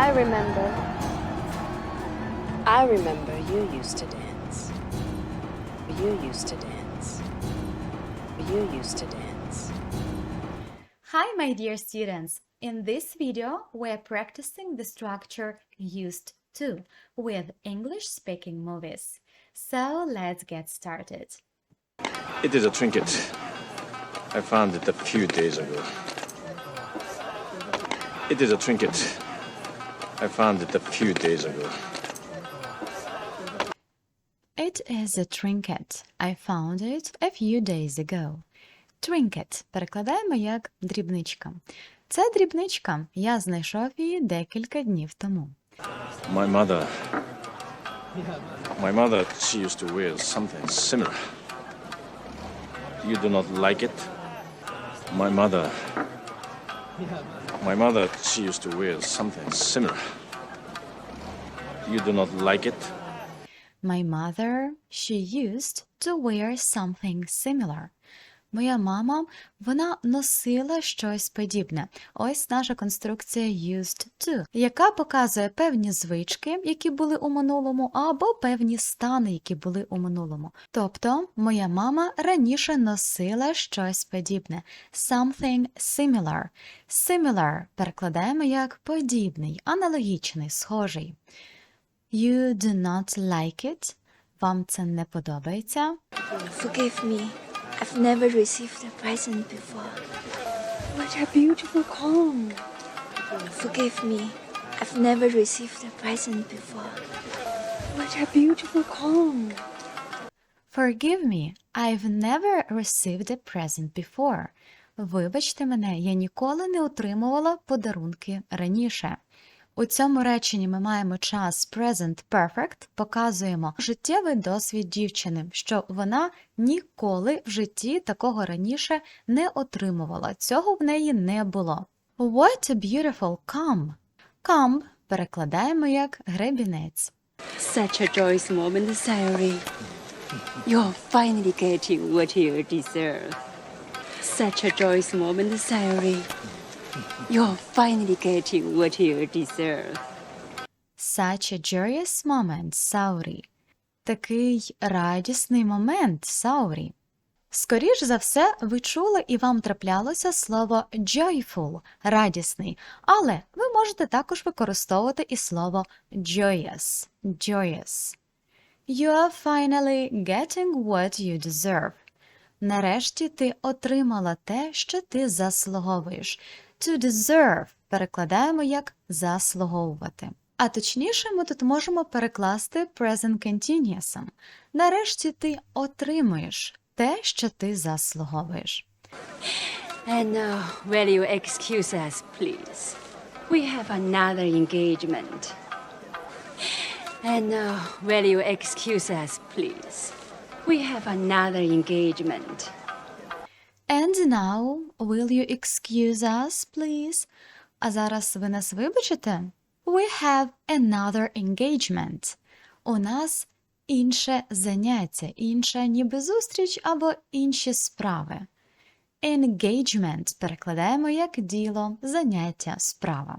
I remember. I remember you used to dance. You used to dance. You used to dance. Hi, my dear students! In this video, we're practicing the structure used to with English speaking movies. So let's get started. It is a trinket. I found it a few days ago. It is a trinket. I found it a few days ago. It is a trinket. I found it a few days ago. Trinket перекладаємо як дрібничка. Це дрібничка. Я знайшов її декілька днів тому. My mother. My mother, she used to wear something similar. You do not like it? My mother. My mother, she used to wear something similar. You do not like it? My mother, she used to wear something similar. Моя мама, вона носила щось подібне. Ось наша конструкція used to, яка показує певні звички, які були у минулому, або певні стани, які були у минулому. Тобто, моя мама раніше носила щось подібне. Something similar. Similar перекладаємо як подібний, аналогічний, схожий. You do not like it. Вам це не подобається. Forgive me. I've never received a present before. What a beautiful comb. Forgive me. I've never received a present before. What a beautiful comb. Forgive me, I've never received a present before. Вибачте мене, я ніколи не отримувала подарунки раніше. У цьому реченні ми маємо час present perfect, показуємо життєвий досвід дівчини, що вона ніколи в житті такого раніше не отримувала. Цього в неї не було. What a beautiful comb! Comb перекладаємо як гребінець. Such a joyous moment, Sayori. You're finally getting what you deserve. Such a joyous moment, Sayori. You're finally getting what you deserve. Such a joyous moment, Саурі. Такий радісний момент, Саурі. Скоріш за все, ви чули і вам траплялося слово joyful – радісний, але ви можете також використовувати і слово joyous – joyous. You are finally getting what you deserve. Нарешті ти отримала те, що ти заслуговуєш. To deserve перекладаємо як заслуговувати. А точніше, ми тут можемо перекласти present continuous. Нарешті ти отримуєш те, що ти заслуговуєш. And now, will you excuse us, please? We have another engagement. And now, will you excuse us, please? We have another engagement. And now, will you excuse us, please? А зараз ви нас вибачите? We have another engagement. У нас інше заняття, інша ніби зустріч або інші справи. Engagement перекладаємо як діло, заняття, справа.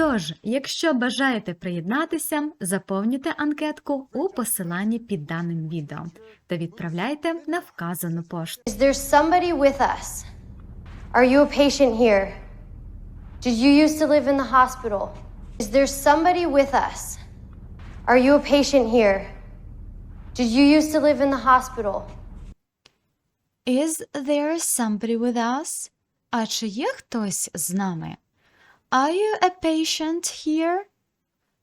Тож, якщо бажаєте приєднатися, заповнюйте анкетку у посиланні під даним відео та відправляйте на вказану пошту. Is there somebody with us? Are you a patient here? Did you used to live in the hospital? Is there somebody with us? Are you a patient here? Did you used to live in the hospital? Is there somebody with us? А чи є хтось з нами? Are you a patient here?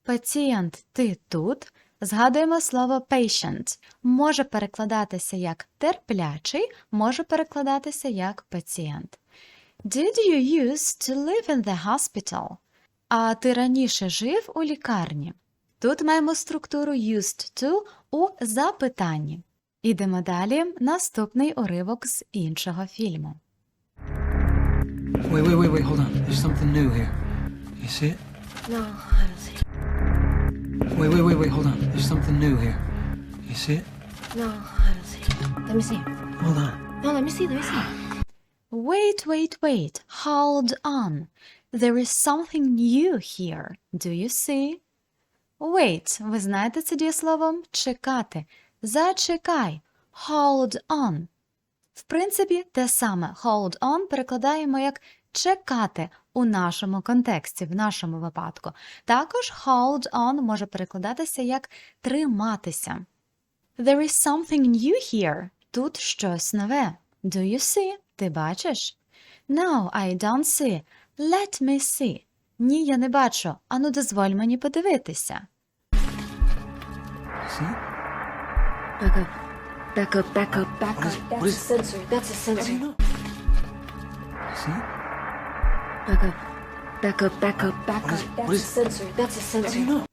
Пацієнт, ти тут? Згадуємо слово patient. Може перекладатися як терплячий, може перекладатися як пацієнт. Did you used to live in the hospital? А ти раніше жив у лікарні? Тут маємо структуру used to у запитанні. Ідемо далі. Наступний уривок з іншого фільму. Wait, wait, wait, wait, hold on. There's something new here. You see it? No, I don't see it. Wait, wait, wait, wait, hold on. There's something new here. You see it? No, I don't see it. Let me see. Hold on. No, let me see. Let me see. Wait, wait, wait. Hold on. There is something new here. Do you see? Wait. Ви знаєте це дієслово? Чекати. Зачекай. Hold on. В принципі, те саме. Hold on перекладаємо як чекати у нашому контексті, в нашому випадку. Також hold on може перекладатися як триматися. There is something new here. Тут щось нове. Do you see? Ти бачиш? No, I don't see. Let me see. Ні, я не бачу. Ану, дозволь мені подивитися. See? Back up. Back up, back up, is- That's what a sensor. That's a How do you sensor. See? Back up. Back up, back up, back What up. what That's a sensor. That's a How do you sensor.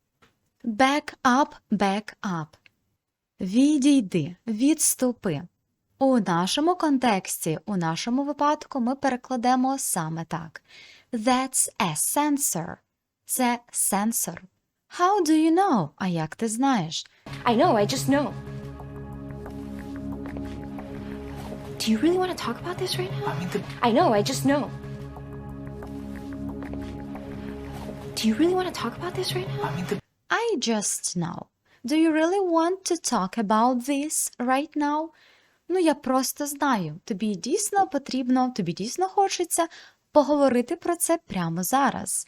Back up, back up. Відійди, відступи. У нашому контексті, у нашому випадку ми перекладемо саме так. That's a sensor. Це сенсор. How do you know? А як ти знаєш? I know, I just know. Do you really want to talk about this right now? I mean, the, I know, I just know. Do you really want to talk about this right now? I mean, the, I just know. Do you really want to talk about this right now? Ну, я просто знаю. Тобі дійсно потрібно, тобі дійсно хочеться поговорити про це прямо зараз.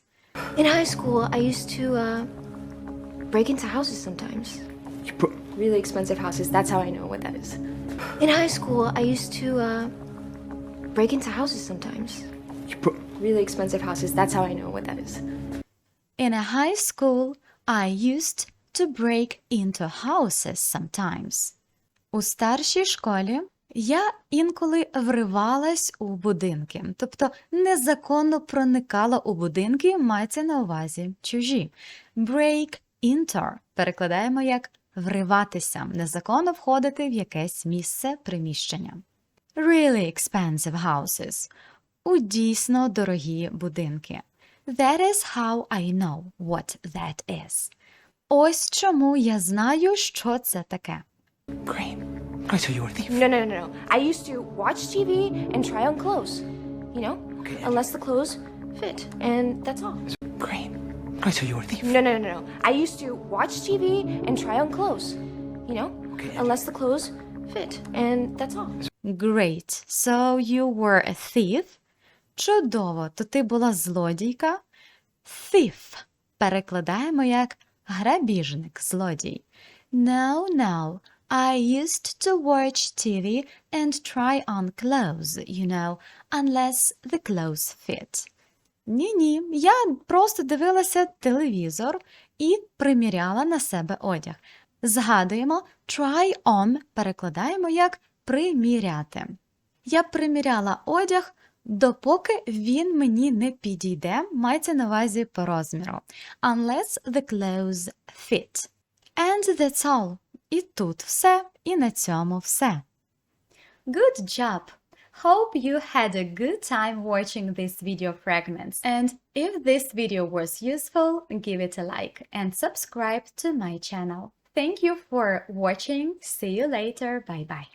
In high school, I used to uh, break into houses sometimes. you Really expensive houses. That's how I know what that is. In high school, I used to uh, break into houses sometimes. Really expensive houses. That's how I know what that is. In a high school, I used to break into houses sometimes. У старшій школі я інколи вривалась у будинки, тобто незаконно проникала у будинки, мається на увазі чужі. Break into перекладаємо як вриватися, незаконно входити в якесь місце приміщення. Really expensive houses у дійсно дорогі будинки. That is how I know what that is. Ось чому я знаю, що це таке. Crane. I tell you were a thief. No, no, no, no. I used to watch TV and try on clothes. You know? Okay. Unless the clothes fit. And that's all. Crane. I tell you a thief. No, no, no, no. I used to watch TV and try on clothes. You know? Okay. Unless the clothes fit. And that's all. Great. So you were a thief. Чудово. То ти була злодійка. Thief. Перекладаємо як грабіжник, злодій. No, no. I used to watch TV and try on clothes, you know, unless the clothes fit. Ні-ні, я просто дивилася телевізор і приміряла на себе одяг. Згадуємо, try on перекладаємо як приміряти. Я приміряла одяг, допоки він мені не підійде, мається на увазі по розміру. Unless the clothes fit. And that's all. І тут все, і на цьому все. Good job! Hope you had a good time watching these video fragments. And if this video was useful, give it a like and subscribe to my channel. Thank you for watching. See you later. Bye bye.